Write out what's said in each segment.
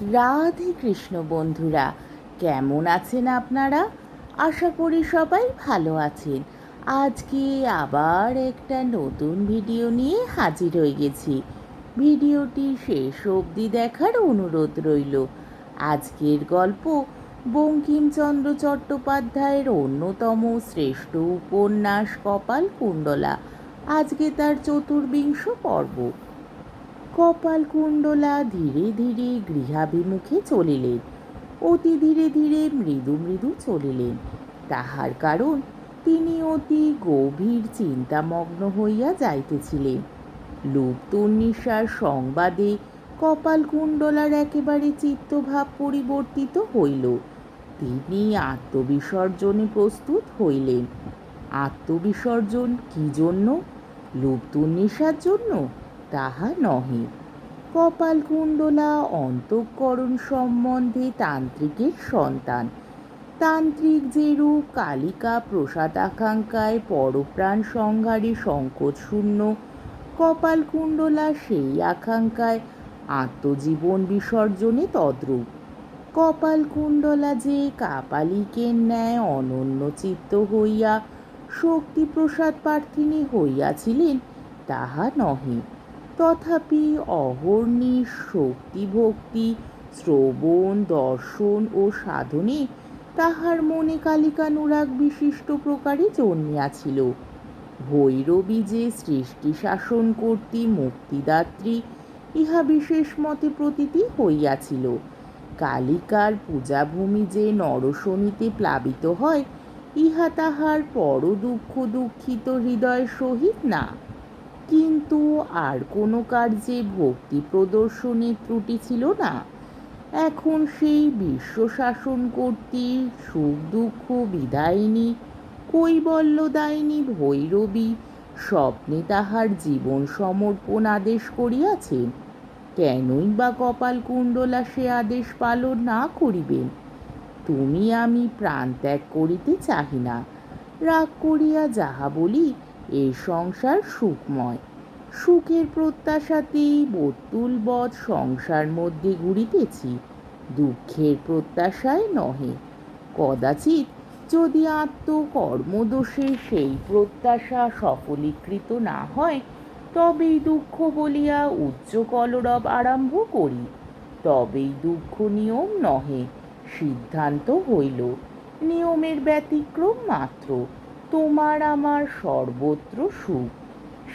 রাধে কৃষ্ণ বন্ধুরা, কেমন আছেন আপনারা? আশা করি সবাই ভালো আছেন। আজকে আবার একটা নতুন ভিডিও নিয়ে হাজির হয়ে গেছি। ভিডিওটি শেষ অবধি দেখার অনুরোধ রইল। আজকের গল্প বঙ্কিমচন্দ্র চট্টোপাধ্যায়ের অন্যতম শ্রেষ্ঠ উপন্যাস কপাল কুণ্ডলা। আজকে তার চতুর্বিংশ পর্ব। কপালকুণ্ডলা ধীরে ধীরে গৃহাভিমুখে চলিলেন। অতি ধীরে ধীরে মৃদু মৃদু চলিলেন। তাহার কারণ, তিনি অতি গভীর চিন্তামগ্ন হইয়া যাইতেছিলেন। লুপ্তন্নিশার সংবাদে কপালকুণ্ডলার একেবারে চিত্তভাব পরিবর্তিত হইল। তিনি আত্মবিসর্জনে প্রস্তুত হইলেন। আত্মবিসর্জন কি জন্য? লুপ্তন্নিশার জন্য? তাহা নহে। কপালকুণ্ডলা অন্তঃকরণ সম্বন্ধে তান্ত্রিকের সন্তান। তান্ত্রিক যেরূপ কালিকা প্রসাদাকাঙ্ক্ষায় পরপ্রাণ সংহারে সংকোচ শূন্য কপালকুণ্ডলা সেই আকাঙ্ক্ষায় আত্মজীবন বিসর্জনে তদ্রূপ। কপালকুণ্ডলা যে কাপালিকের ন্যায় অনন্য চিত্ত হইয়া শক্তি প্রসাদ প্রার্থিনী হইয়াছিলেন, তাহা নহে। তথাপি অহর্নি শক্তি ভক্তি শ্রবণ, দর্শন ও সাধনে তাহার মনে কালিকানুরাগ বিশিষ্ট প্রকারে জন্মিয়াছিল। ভৈরবী যে সৃষ্টি শাসন কর্তী, মুক্তিদাত্রী, ইহা বিশেষ মতে প্রতীতি হইয়াছিল। কালিকার পূজাভূমি যে নরশনিতে প্লাবিত হয়, ইহা তাহার পর দুঃখ দুঃখিত হৃদয় সহিত না। কিন্তু আর কোনো কার্যে ভক্তি প্রদর্শনের ত্রুটি ছিল না। এখন সেই বিশ্ব শাসন কর্তী সুখ দুঃখ বিদায়িনী কৈবল্যদায়িনী ভৈরবী স্বপ্নে তাহার জীবন সমর্পণ আদেশ করিয়াছেন। কেনই বা কপাল কুণ্ডলা সে আদেশ পালন না করিবেন? তুমি আমি প্রাণ ত্যাগ করিতে চাহি না। রাগ করিয়া যাহা বলি এই সংসার সুখময়। সুখের প্রত্যাশাতেই বতুলবৎ সংসার মধ্যে ঘুরিতেছি, দুঃখের প্রত্যাশায় নহে। কদাচিৎ যদি আত্মকর্মদোষে সেই প্রত্যাশা সফলীকৃত না হয়, তবেই দুঃখ বলিয়া উচ্চ কলরব আরম্ভ করি। তবেই দুঃখ নিয়ম নহে, সিদ্ধান্ত হইল, নিয়মের ব্যতিক্রম মাত্র। তোমার আমার সর্বত্র সুখ।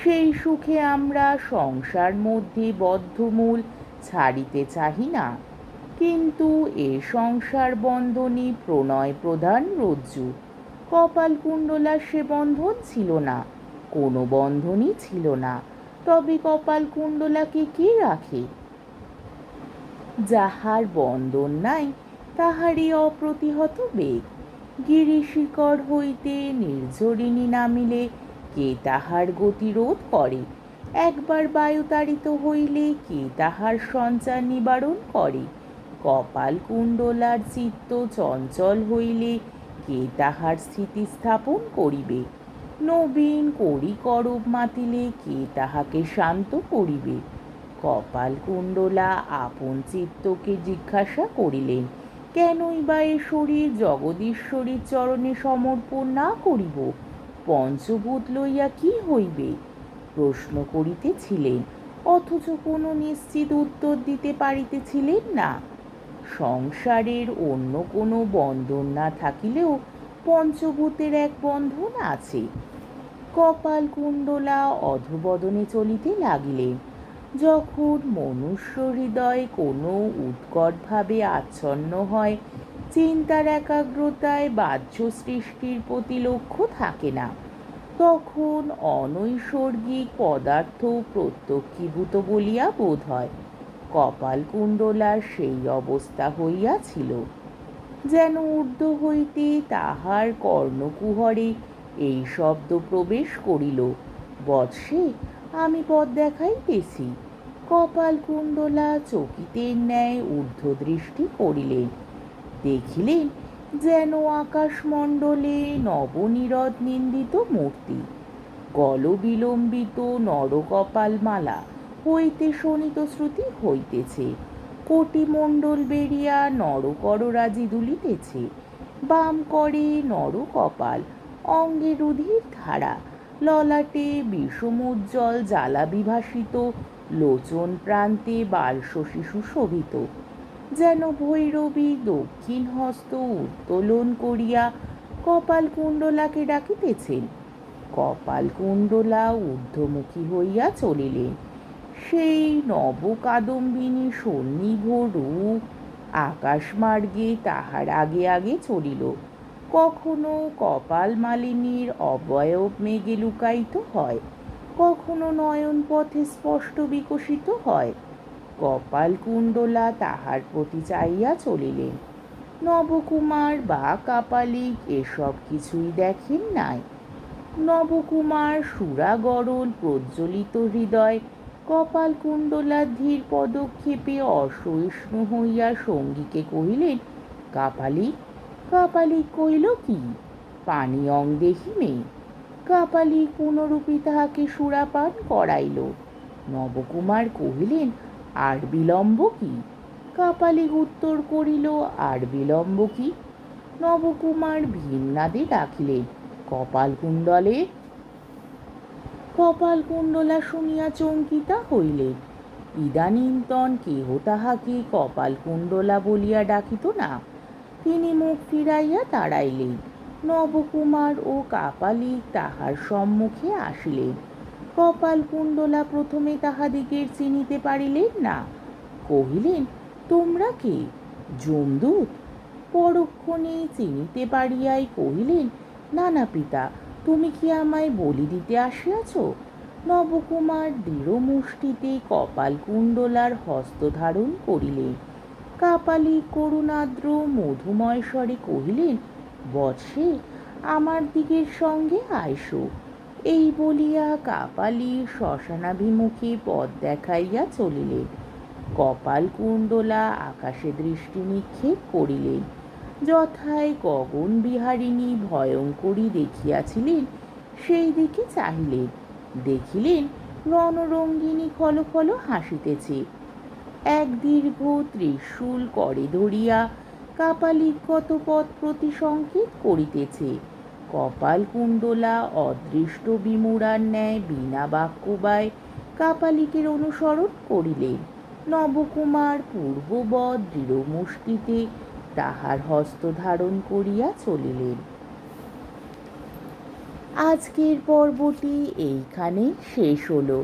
সেই সুখে আমরা সংসার মধ্যে বদ্ধমূল ছাড়িতে চাহি না। কিন্তু এ সংসার বন্ধনই প্রণয় প্রধান রজ্জু। কপালকুণ্ডলার সে বন্ধন ছিল না, কোনো বন্ধনই ছিল না। তবে কপালকুণ্ডলাকে কে রাখে? যাহার বন্ধন নাই, তাহারই অপ্রতিহত বেগ। গিরিশিকর হইতে নির্ঝরিণী নামিলে কে তাহার গতিরোধ করে? একবার বায়ুতাড়িত হইলে কে তাহার সঞ্চার নিবারণ করে? কপাল কুণ্ডলার চিত্ত চঞ্চল হইলে কে তাহার স্থিতি স্থাপন করিবে? নবীন করি করব মাতিলে কে তাহাকে শান্ত করিবে? কপাল কুণ্ডলা আপন চিত্তকে জিজ্ঞাসা করিলেন কেনই বা এ শরীর জগদীশ্বরীর চরণে সমর্পণ না করিব? পঞ্চভূত লইয়া কি হইবে? প্রশ্ন করিতেছিলেন, অথচ কোনো নিশ্চিত উত্তর দিতে পারিতেছিলেন না। সংসারের অন্য কোনো বন্ধন না থাকিলেও পঞ্চভূতের এক বন্ধন আছে। কপাল কুণ্ডলা অধবদনে চলিতে লাগিলেন। যখন মনুষ্য হৃদয় কোনো উৎকটভাবে আচ্ছন্ন হয়, চিন্তার একাগ্রতায় বাহ্য সৃষ্টির প্রতি লক্ষ্য থাকে না। তখন অনৈসর্গিক পদার্থ প্রত্যক্ষীভূত বলিয়া বোধ হয়। কপালকুণ্ডলার সেই অবস্থা হইয়াছিল, যেন ঊর্ধ্ব হইতে তাহার কর্ণকুহরে এই শব্দ প্রবেশ করিল। বৎসে আমি পথ দেখাইতেছি। কপাল কপালকুণ্ডলা চকিতের ন্যায় ঊর্ধ্বদৃষ্টি করিলেন দেখিলেন যেন আকাশমণ্ডলে নবনিরদ নিন্দিত মূর্তি। গলবিলম্বিত নরকপালমালা হইতে শোনিত শ্রুতি হইতেছে। কোটিমণ্ডল বেরিয়া নরকররাজি দুলিতেছে। বাম করে নর কপাল অঙ্গে রুধির ধারা ললাটে বিষমোজ্জ্বল জ্বালা বিভাসিত, লোচন প্রান্তে বালশশী শোভিত। যেন ভৈরবী দক্ষিণ হস্ত উত্তোলন করিয়া কপাল কুণ্ডলাকে ডাকিতেছেন। কপাল কুণ্ডলা ঊর্ধ্বমুখী হইয়া চলিলেন। সেই নবকাদম্বিনী সন্নিভ রূপ আকাশমার্গে তাহার আগে আগে চলিল। কখনো কপাল মালিনীর অবয়ব মেঘে লুকায়িত হয়, কখনো নয়ন পথে স্পষ্ট বিকশিত হয়। কপাল কুণ্ডলা তাহার প্রতি চাইয়া চলিলেন। নবকুমার বা কাপালিক এসব কিছুই দেখেন নাই। নবকুমার সুরাগরল প্রজ্বলিত হৃদয়, কপাল কুণ্ডলার ধীর পদক্ষেপে অসহিষ্ণু হইয়া সঙ্গীকে কহিলেন কাপালিক কাপালিক কহিল কি? পানি অং দেখিমে কাপালিক পুনরূপী তাহাকে সুরাপান করাইল। নবকুমার কহিলেন, আর বিলম্ব কি? কাপালিক উত্তর করিল, আর বিলম্ব কি? নবকুমার ভীমনাদে ডাকিলেন কপালকুণ্ডলে কপালকুণ্ডলা শুনিয়া চঙ্কিতা হইলেন ইদানীন্তন কেহ তাহাকে কপালকুণ্ডলা বলিয়া ডাকিত না? তিনি মুখ ফিরাইয়া দাঁড়াইলেন। নবকুমার ও কাপালিক তাহার সম্মুখে আসিলেন। কপালকুণ্ডলা প্রথমে তাহাদিগের চিনিতে পারিলেন না। কহিলেন, তোমরা কে? যমদূত পরক্ষণে চিনিতে পারিয়াই কহিলেন না না পিতা, তুমি কি আমায় বলি দিতে আসিয়াছ? নবকুমার দৃঢ় মুষ্টিতে কপাল কুণ্ডলার হস্ত ধারণ করিলেন। কাপালি, করুণাদ্র, মধুময় স্বরে কহিলেন বৎসে আমার দিকের সঙ্গে আইসো। এই বলিয়া কাপালি শ্মশানাভিমুখে পথ দেখাইয়া চলিলেন। কপাল কুণ্ডলা আকাশে দৃষ্টি নিক্ষেপ করিলেন। যথায় গগন বিহারিণী ভয়ঙ্করী দেখিয়াছিলেন, সেই দিকে চাহিলেন। দেখিলেন রণরঙ্গিনী খল খল হাসিতেছে। এক দীর্ঘ ত্রিশূল করে ধরিয়া কাপালিক কত পথ প্রতি সংকেত করিতেছে। কপাল কুণ্ডলা অদৃষ্ট বিমূঢ়ার ন্যায় বিনা বাক্যবায় কাপালিকের অনুসরণ করিলেন নবকুমার পূর্ববৎ দৃঢ় মুষ্টিতে তাহার হস্ত ধারণ করিয়া চলিলেন। আজকের পর্বটি এইখানে শেষ হলো।